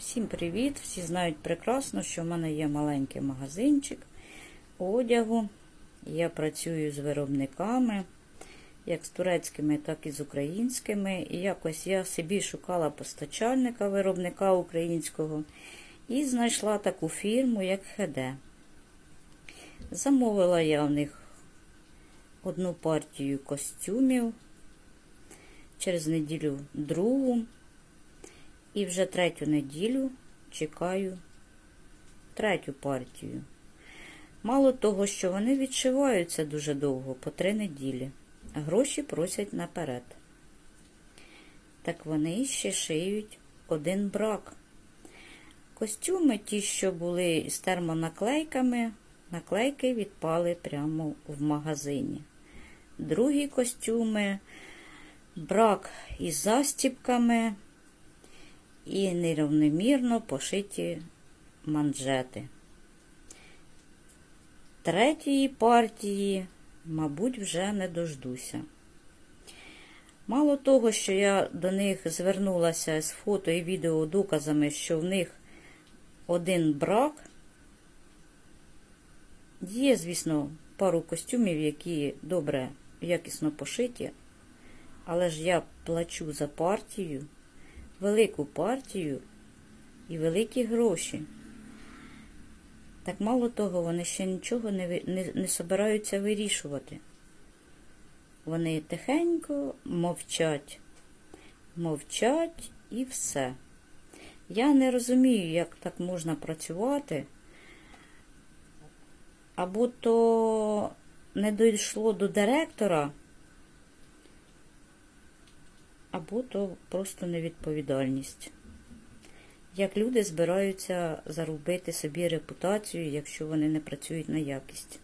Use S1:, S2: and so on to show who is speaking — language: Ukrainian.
S1: Всім привіт! Всі знають прекрасно, що в мене є маленький магазинчик одягу. Я працюю з виробниками, як з турецькими, так і з українськими. І якось я собі шукала постачальника виробника українського і знайшла таку фірму, як ХД. Замовила я в них одну партію костюмів, через неділю другу. І вже третю неділю чекаю третю партію. Мало того, що вони відшиваються дуже довго, по три неділі. Гроші просять наперед. Так вони ще шиють один брак. Костюми, ті, що були з термонаклейками, наклейки відпали прямо в магазині. Другі костюми, брак із застіпками і нерівномірно пошиті манжети. Третьої партії, мабуть, вже не дождуся. Мало того, що я до них звернулася з фото і відео доказами, що в них один брак. Є, звісно, пару костюмів, які добре, якісно пошиті, але ж я плачу за партію велику партію і великі гроші. Так мало того, вони ще нічого не, не, не собираються вирішувати. Вони тихенько мовчать, мовчать і все. Я не розумію, як так можна працювати. Або то не дійшло до директора, або то просто невідповідальність. Як люди збираються заробити собі репутацію, якщо вони не працюють на якість.